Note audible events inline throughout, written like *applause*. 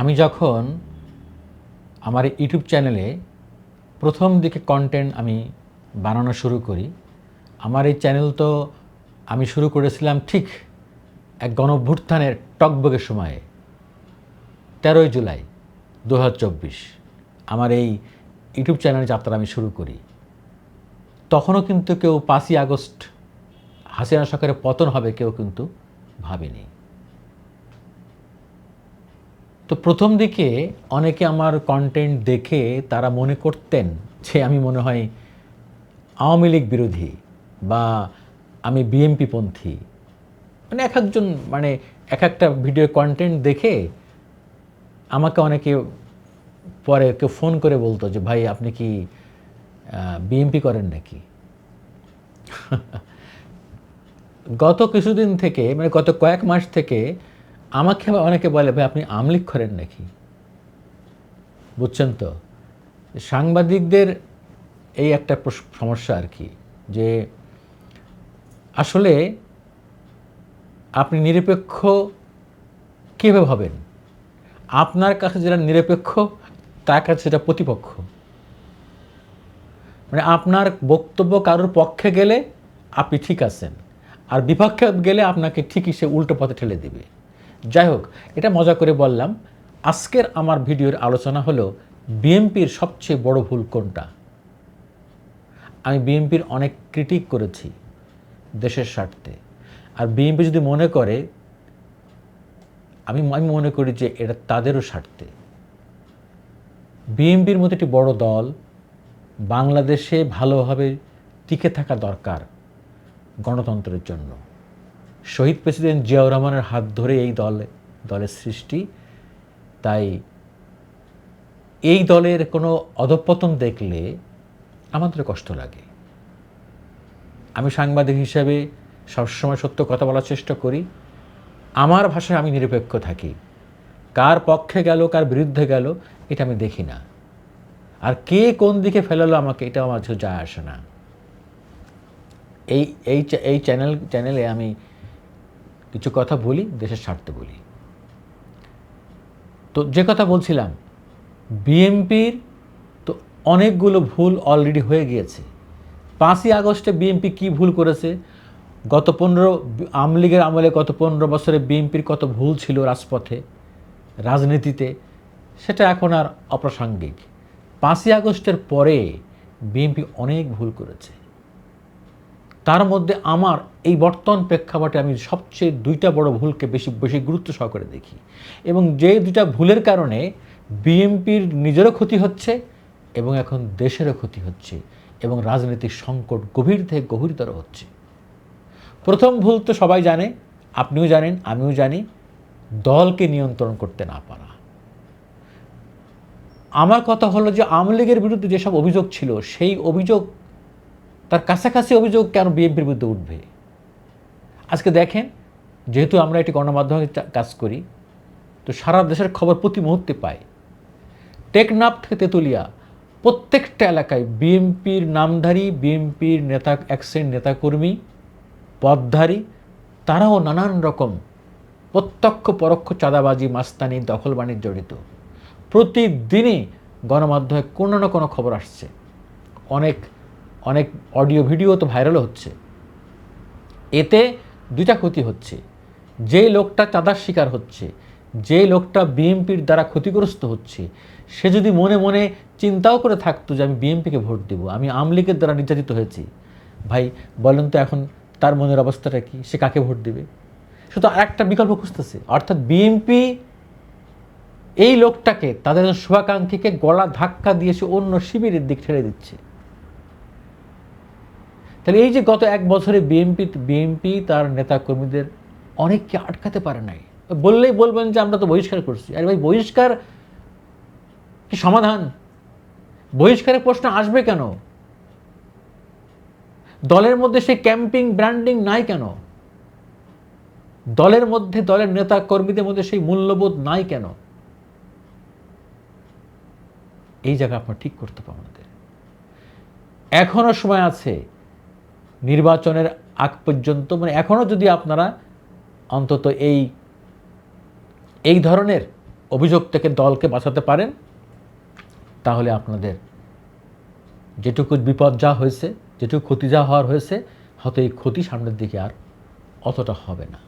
আমি যখন আমার ইউটিউব চ্যানেলে প্রথম দিকে কন্টেন্ট আমি বানানো শুরু করি, আমার এই চ্যানেল তো আমি শুরু করেছিলাম ঠিক এক গণভ্যুত্থানের টকবগের সময়ে, তেরোই জুলাই দু হাজার চব্বিশ, আমার এই ইউটিউব চ্যানেলের যাত্রা আমি শুরু করি। তখনও কিন্তু কেউ পাঁচই আগস্ট হাসিনা সরকারের পতন হবে কেউ কিন্তু ভাবেনি। তো প্রথম দিকে অনেকে আমার কন্টেন্ট দেখে তারা মনে করতেন যে আমি মনে হয় আওয়ামী লীগ বিরোধী বা আমি বিএমপি পন্থী। মানে এক একজন মানে এক একটা ভিডিও কন্টেন্ট দেখে আমাকে অনেকে পরে কেউ ফোন করে বলতো যে, ভাই, আপনি কি বিএমপি করেন নাকি? *laughs* গত কিছুদিন থেকে মানে গত কয়েক মাস থেকে আমাকে অনেকে বলে, ভাই, আপনি আমলিক করেন নাকি? বুঝছেন তো? সাংবাদিকদের এই একটা সমস্যা আর কি, যে আসলে আপনি নিরপেক্ষ কীভাবে হবেন? আপনার কাছে যেটা নিরপেক্ষ, তার কাছে সেটা প্রতিপক্ষ। মানে আপনার বক্তব্য কারোর পক্ষে গেলে আপনি ঠিক আছেন, আর বিপক্ষে গেলে আপনাকে ঠিকই সে উল্টো পথে ঠেলে দিবে। যাই হোক এটা মজা করে বললাম, আজকের আমার ভিডিওর আলোচনা হলো বিএমপির সবচেয়ে বড় ভুল কোনটা? আমি বিএনপির অনেক ক্রিটিক করেছি দেশের স্বার্থে। আর বিএনপি যদি মনে করে, আমি আমি মনে করি যে এটা তাদেরও স্বার্থে। বিএনপির মতো একটি বড় দল বাংলাদেশে ভালোভাবে টিকে থাকা দরকার গণতন্ত্রের জন্য। শহীদ প্রেসিডেন্ট জিয়াউর রহমানের হাত ধরে এই দল, দলের সৃষ্টি। তাই এই দলের কোনো অধপতন দেখলে আমাদের কষ্ট লাগে। আমি সাংবাদিক হিসাবে সবসময় সত্য কথা বলার চেষ্টা করি। আমার ভাষায় আমি নিরপেক্ষ থাকি। কার পক্ষে গেল, কার বিরুদ্ধে গেল, এটা আমি দেখি না। আর কে কোন দিকে ফেলালো আমাকে এটা আমার যায় আসে না। এই এই এই চ্যানেল, চ্যানেলে আমি কিছু কথা বলি, দেশের স্বার্থে বলি। তো যে কথা বলছিলাম বিএমপির তো অনেকগুলো ভুল অলরেডি হয়ে গিয়েছে। পাঁচই আগস্টে বিএমপি কি ভুল করেছে? গত পনেরো, আওয়ামী লীগের আমলে গত পনেরো বছরে বিএনপির কত ভুল ছিল রাজপথে, রাজনীতিতে, সেটা এখন আর অপ্রাসঙ্গিক। পাঁচই আগস্টের পরে বিএনপি অনেক ভুল করেছে। তার মধ্যে আমার এই বর্তমান প্রেক্ষাপটে আমি সবচেয়ে দুইটা বড় ভুলকে বেশি বেশি গুরুত্ব সহকারে দেখি। এবং যে দুইটা ভুলের কারণে বিএনপির নিজেরও ক্ষতি হচ্ছে এবং এখন দেশেরও ক্ষতি হচ্ছে এবং রাজনৈতিক সংকট গভীর থেকে গভীরতর হচ্ছে। প্রথম ভুল তো সবাই জানে, আপনিও জানেন, আমিও জানি, দলকে নিয়ন্ত্রণ করতে না পারা। আমার কথা হলো যে আওয়ামী লীগের বিরুদ্ধে যেসব অভিযোগ ছিল, সেই অভিযোগ তার কাছাকাছি অভিযোগ কেন বিএনপির বিরুদ্ধে উঠবে? আজকে দেখেন, যেহেতু আমরা একটি গণমাধ্যমে কাজ করি, তো সারা দেশের খবর প্রতি মুহূর্তে পাই। টেকনাফ থেকে তেঁতুলিয়া, প্রত্যেকটা এলাকায় বিএনপির নামধারী, বিএনপির নেতা অ্যাক্সেন্ট নেতাকর্মী, পদধারী, তারাও নানান রকম প্রত্যক্ষ, পরোক্ষ চাঁদাবাজি, মাস্তানি, দখলবাণির জড়িত। প্রতিদিনই গণমাধ্যমে কোনো না কোনো খবর আসছে। অনেক অনেক অডিও ভিডিও তো ভাইরালও হচ্ছে। এতে দুইটা ক্ষতি হচ্ছে। যে লোকটা চাঁদার শিকার হচ্ছে যে লোকটা বিএনপির দ্বারা ক্ষতিগ্রস্ত হচ্ছে, সে যদি মনে মনে চিন্তাও করে থাকতো যে আমি বিএনপিকে ভোট দেব, আমি আমলিগের দ্বারা নির্যাতিত হয়েছি, ভাই বলেন তো এখন তার মনের অবস্থাটা কি? সে কাকে ভোট দেবে? সে তো আরেকটা বিকল্প খুঁজতেছে। অর্থাৎ বিএনপি এই লোকটাকে তাদের শুভাকাঙ্ক্ষীকে গলা ধাক্কা দিয়ে সে অন্য শিবিরের দিক ঠেলে দিচ্ছে। তাহলে এই যে গত এক বছরে বিএনপি বিএনপি তার নেতাকর্মীদের অনেককে আটকাতে পারে নাই। বললেই বলবেন যে আমরা তো বহিষ্কার করছি। আরে ভাই, বহিষ্কার কি সমাধান? বহিষ্কারের প্রশ্ন আসবে কেন? দলের মধ্যে সেই ক্যাম্পিং, ব্র্যান্ডিং নাই কেন? দলের মধ্যে, দলের নেতা কর্মীদের মধ্যে সেই মূল্যবোধ নাই কেন? এই জায়গা আপনার ঠিক করতে হবে আমাদের এখনও সময় আছে নির্বাচনের আগ পর্যন্ত মানে এখনও যদি আপনারা অন্তত এই এই ধরনের অভিযোগ থেকে দলকে বাঁচাতে পারেন, তাহলে আপনাদের যেটুকু বিপদ যা হয়েছে, যেটুকু ক্ষতি যা হওয়ার হয়েছে, হয়তো এই ক্ষতি সামনের দিকে আর অতটা হবে না।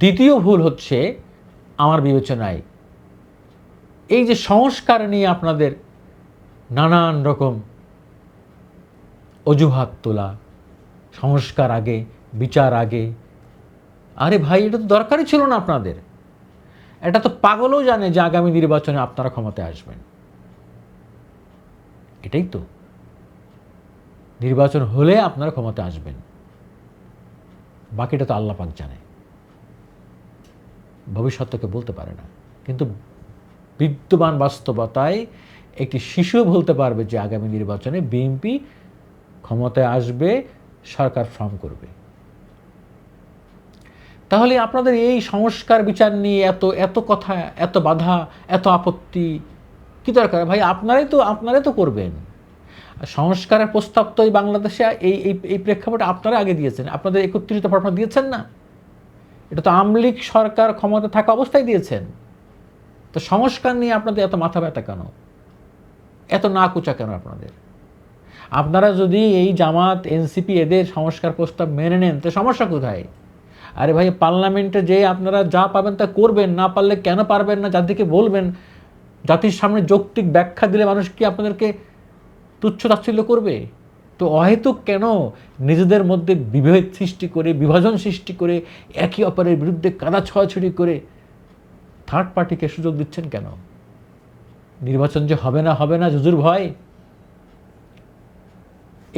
দ্বিতীয় ভুল হচ্ছে আমার বিবেচনায়, এই যে সংস্কার নিয়ে আপনাদের নানান রকম অজুহাত তোলা, সংস্কার আগে, বিচার আগে। আরে ভাই, এটা তো দরকারই ছিল না আপনাদের। এটা তো পাগলও জানে যে আগামী নির্বাচনে আপনারা ক্ষমতায় আসবেন। এটাই তো। নির্বাচন হলে আপনারা ক্ষমতায় আসবেন। বাকিটা তো আল্লাহ পাক জানে। ভবিষ্যৎকে বলতে পারে না। কিন্তু বিদ্যমান বাস্তবতায় একটি শিশু বলতে পারবে যে আগামী নির্বাচনে বিএনপি ক্ষমতায় আসবে, সরকার ফর্ম করবে। তাহলে আপনাদের এই সংস্কার বিচার নিয়ে এত এত কথা, এত বাধা, এত আপত্তি কি দরকার? ভাই, আপনারাই তো আপনারাই তো করবেন। সংস্কারের প্রস্তাব তো এই বাংলাদেশে, এই এই এই প্রেক্ষাপটে আপনারা আগে দিয়েছেন। আপনাদের একত্রিত আপনারা দিয়েছেন না? এটা তো আমলিক সরকার ক্ষমতা থাকা অবস্থায় দিয়েছেন। তো সংস্কার নিয়ে আপনাদের এত মাথা ব্যথা কেন? এত না কুচা কেন আপনাদের? আপনারা যদি এই জামাত, এনসিপি এদের সংস্কার প্রস্তাব মেনে নেন, তো সমস্যা কোথায়? আরে ভাই, পার্লামেন্টে যে আপনারা যা পাবেন তা করবেন, না পারলে কেন পারবেন না, যাদেরকে বলবেন, জাতির সামনে যৌক্তিক ব্যাখ্যা দিলে মানুষ কি আপনাদেরকে তুচ্ছ তাচ্ছিল্য করবে? তো অহেতুক কেন নিজেদের মধ্যে বিভেদ সৃষ্টি করে, বিভাজন সৃষ্টি করে, একে অপরের বিরুদ্ধে কাদা ছড়াছড়ি করে থার্ড পার্টিকে সুযোগ দিচ্ছেন কেন? নির্বাচন যে হবে না হবে না জুজুর ভয়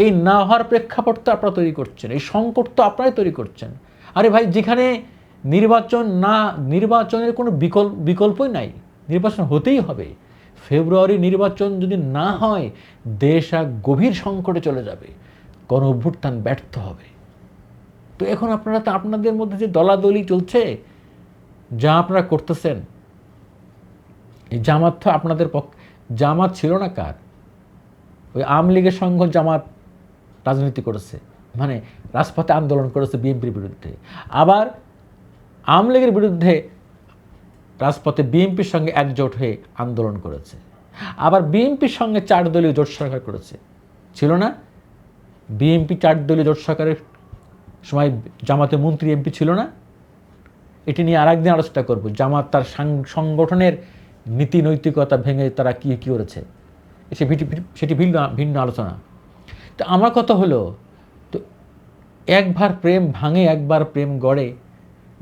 এই না হওয়ার প্রেক্ষাপট তো আপনারা তৈরি করছেন, এই সংকট তো আপনারাই তৈরি করছেন। আরে ভাই, যেখানে নির্বাচন না, নির্বাচনের কোনো বিকল্প বিকল্পই নাই, নির্বাচন হতেই হবে। ফেব্রুয়ারি নির্বাচন যদি না হয়, দেশ এক গভীর সংকটে চলে যাবে, গণ অভ্যুত্থান ব্যর্থ হবে। তো এখন আপনারা তো আপনাদের মধ্যে যে দলাদলি চলছে, যা আপনারা করতেছেন জামাত তো আপনাদের পক্ষে জামাত ছিল না কার? ওই আওয়ামী লীগের সংঘ জামাত রাজনীতি করেছে মানে রাজপথে আন্দোলন করেছে বিএনপির বিরুদ্ধে। আবার আওয়ামী লীগের বিরুদ্ধে রাজপথে বিএনপির সঙ্গে একজোট হয়ে আন্দোলন করেছে। আবার বিএনপির সঙ্গে চার দলীয় জোট সরকার করেছে। ছিল না? বিএনপি চার দলীয় জোট সরকারের সময় জামাতে মন্ত্রী এমপি ছিল না? এটি নিয়ে আর একদিন আলোচনা করব। জামাত তার সাং- সংগঠনের নীতি নৈতিকতা ভেঙে তারা কী কী করেছে? সেটি সেটি ভিন্ন ভিন্ন আলোচনা। তো আমার কথা হলো, তো একবার প্রেম ভাঙে, একবার প্রেম গড়ে,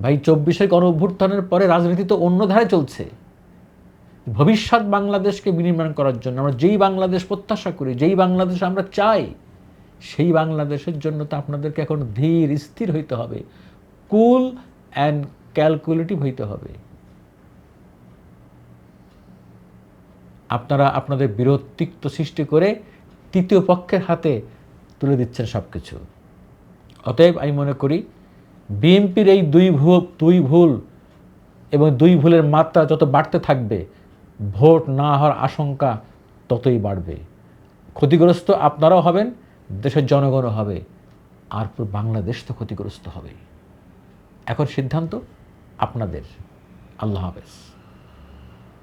ভাই চব্বিশের গণ অভ্যুত্থানের পরে রাজনীতি তো অন্য ধারে চলছে। ভবিষ্যৎ বাংলাদেশকে বিনির্মাণ করার জন্য আমরা যেই বাংলাদেশ প্রত্যাশা করি, যেই বাংলাদেশ আমরা চাই, সেই বাংলাদেশের জন্য তো আপনাদেরকে এখন ধীর, স্থির হইতে হবে। কুল অ্যান্ড ক্যালকুলেটিভ হইতে হবে। আপনারা আপনাদের বিরক্তিক্ত সৃষ্টি করে তৃতীয় পক্ষের হাতে তুলে দিচ্ছেন সব কিছু অতএব আমি মনে করি, বিএনপির এই দুই ভুল দুই ভুল এবং দুই ভুলের মাত্রা যত বাড়তে থাকবে, ভোট না হওয়ার আশঙ্কা ততই বাড়বে। ক্ষতিগ্রস্ত আপনারাও হবেন, দেশের জনগণও হবে, আর পুরো বাংলাদেশ তো ক্ষতিগ্রস্ত হবে এখন সিদ্ধান্ত আপনাদের। আল্লাহ হাফেজ।